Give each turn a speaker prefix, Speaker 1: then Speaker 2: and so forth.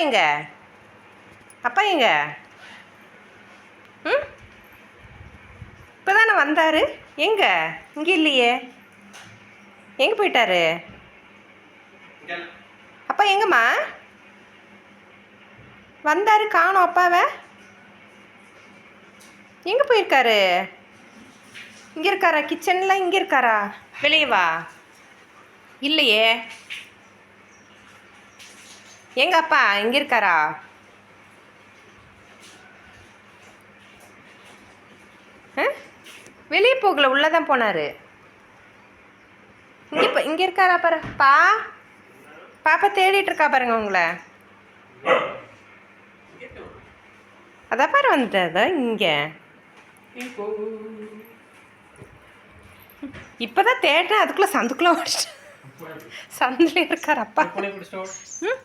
Speaker 1: எங்க? அப்பா எங்க? ம்? இப்போ தானே வந்தார்? எங்க? இங்கே இல்லையே. எங்கே போயிட்டாரு? அப்பா எங்கம்மா? வந்தார் காணோம் அப்பாவை. எங்கே போயிருக்காரு? இங்கே இருக்காரா? கிச்சனில் இங்கே இருக்காரா? வெளியே வா. இல்லையே. எங்க அப்பா இங்கே இருக்காரா வெளியே போகல உள்ளே தான் போனார் இங்கே இப்போ இங்கே இருக்காரா பாரு பா பாப்பா தேடிட்டு இருக்கா பாருங்க உங்களை அதான் பாரு வந்துட்டா இங்கே இப்போதான் தேடுறேன் அதுக்குள்ளே சந்துக்குள்ளே ஓடிட்டு சந்தில் இருக்கார் அப்பா ம்